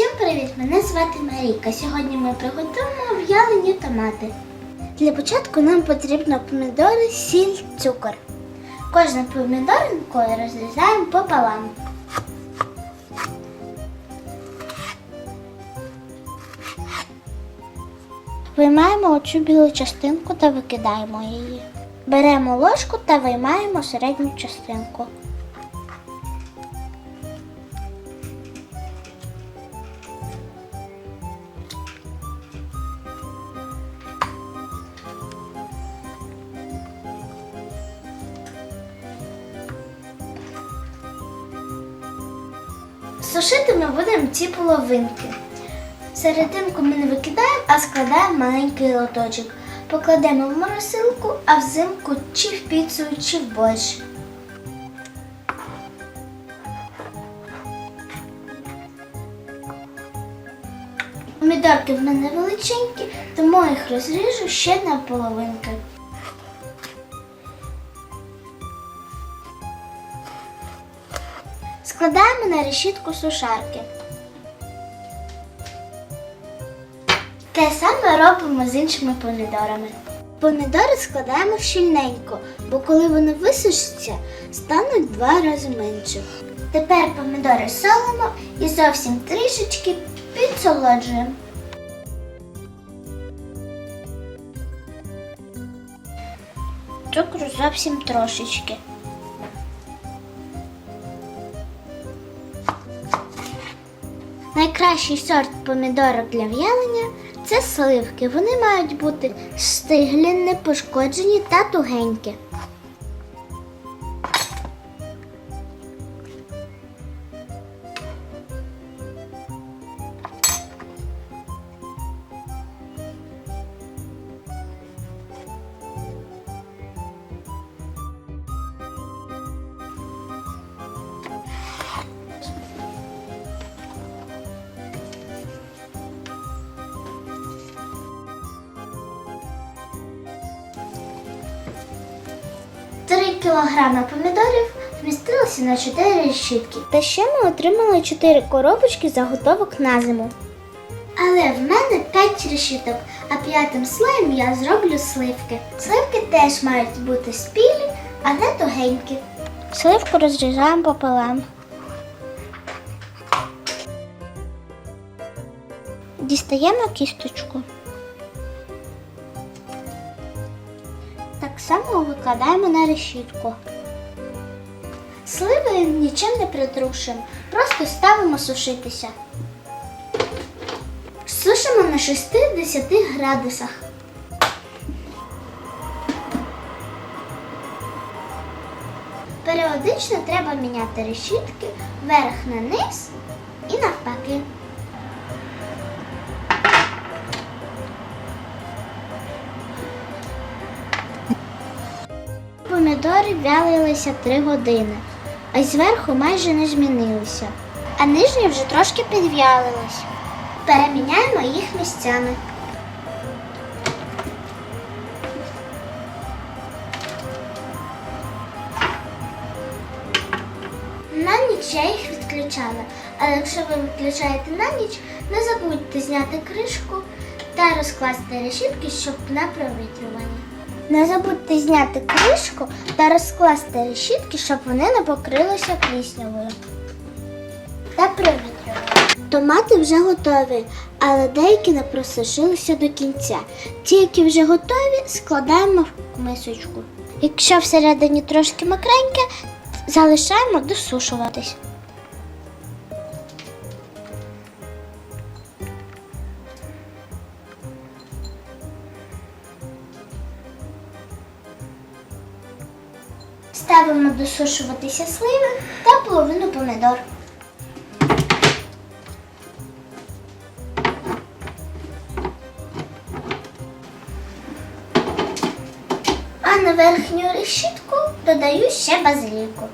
Всім привіт! Мене звати Марійка. Сьогодні ми приготуємо в'ялені томати. Для початку нам потрібно помідори, сіль, цукор. Кожну помідоринку розрізаємо пополам. Виймаємо оцю білу частинку та викидаємо її. Беремо ложку та виймаємо середню частинку. Сушити ми будемо ці половинки. Серединку ми не викидаємо, а складаємо маленький лоточок. Покладемо в морозилку, а взимку чи в піцу, чи в борщ. Помідорки в мене величенькі, тому їх розріжу ще на половинки. Складаємо на решітку сушарки. Те саме робимо з іншими помідорами. Помідори складаємо щільненько, бо коли вони висушаться, стануть два рази менше. Тепер помідори солимо і зовсім трішечки підсолоджуємо. Цукру зовсім трошечки. Найкращий сорт помідорок для в'ялення це сливки. Вони мають бути стиглі, непошкоджені та тугенькі. Три кілограми помідорів вмістилося на 4 решітки. Та ще ми отримали 4 коробочки заготовок на зиму. Але в мене 5 решіток, а п'ятим слоєм я зроблю сливки. Сливки теж мають бути спілі, а не тугенькі. Сливку розрізаємо пополам. Дістаємо кісточку. Само викладаємо на решітку. Сливи нічим не притрушуємо, просто ставимо сушитися. Сушимо на 60 градусах. Періодично треба міняти решітки вверх на низ і навпаки. Помідори вялилися 3 години, а зверху майже не змінилися, а нижні вже трошки підвялились. Переміняємо їх місцями. На ніч я їх відключала, але якщо ви відключаєте на ніч, не забудьте зняти кришку та розкласти решітки, щоб на провітрювання. Не забудьте зняти кришку та розкласти решітки, щоб вони не покрилися пліснявою. Та провітрювання. Томати вже готові, але деякі не просушилися до кінця. Ті, які вже готові, складаємо в мисочку. Якщо всередині трошки мокреньке, залишаємо досушуватись. Ставимо досушуватися сливи та половину помідор. А на верхню решітку додаю ще базиліку.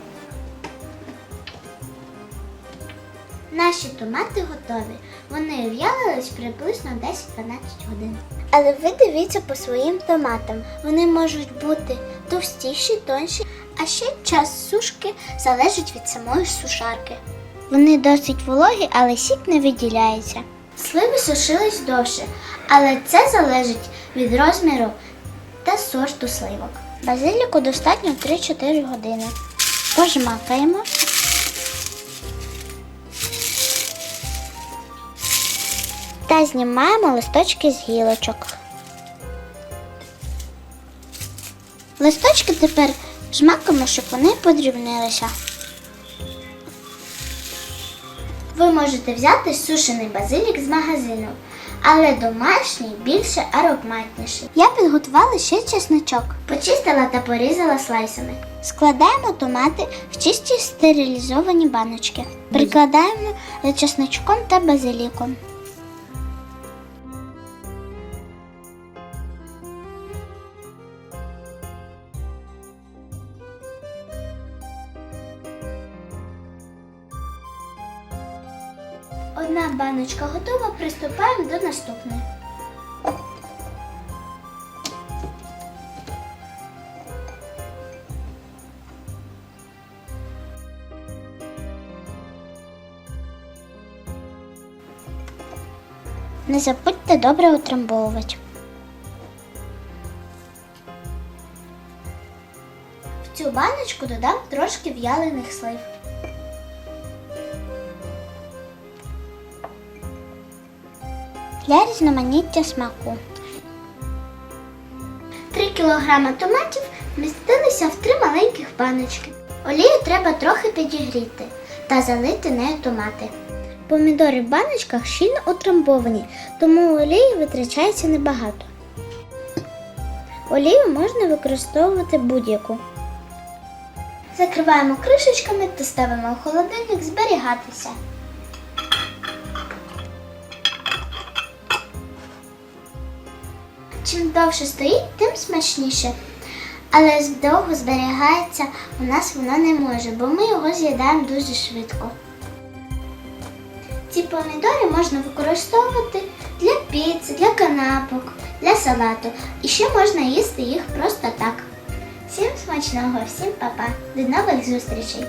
Наші томати готові. Вони в'ялились приблизно 10-12 годин. Але ви дивіться по своїм томатам. Вони можуть бути товстіші, тонші, а ще час сушки залежить від самої сушарки. Вони досить вологі, але сік не виділяється. Сливи сушились довше, але це залежить від розміру та сорту сливок. Базиліку достатньо 3-4 години. Пожмакаємо. Та знімаємо листочки з гілочок. Листочки тепер жмакаємо, щоб вони подрібнилися. Ви можете взяти сушений базилік з магазину, але домашній більше ароматніший. Я підготувала ще чесничок. Почистила та порізала слайсами. Складаємо томати в чисті стерилізовані баночки. Прикладаємо за чесничком та базиліком. Одна баночка готова, приступаємо до наступної. Не забудьте добре утрамбовувати. В цю баночку додам трошки в'ялених слив. 'Для різноманіття смаку. 3 кг томатів вмістилися в три маленьких баночки. Олію треба трохи підігріти та залити нею томати. Помідори в баночках щільно утрамбовані, тому олії витрачається небагато. Олію можна використовувати будь-яку. Закриваємо кришечками та ставимо в холодильник зберігатися. Чим довше стоїть, тим смачніше. Але довго зберігається у нас воно не може, бо ми його з'їдаємо дуже швидко. Ці помідори можна використовувати для піци, для канапок, для салату. І ще можна їсти їх просто так. Всім смачного, всім па-па. До нових зустрічей!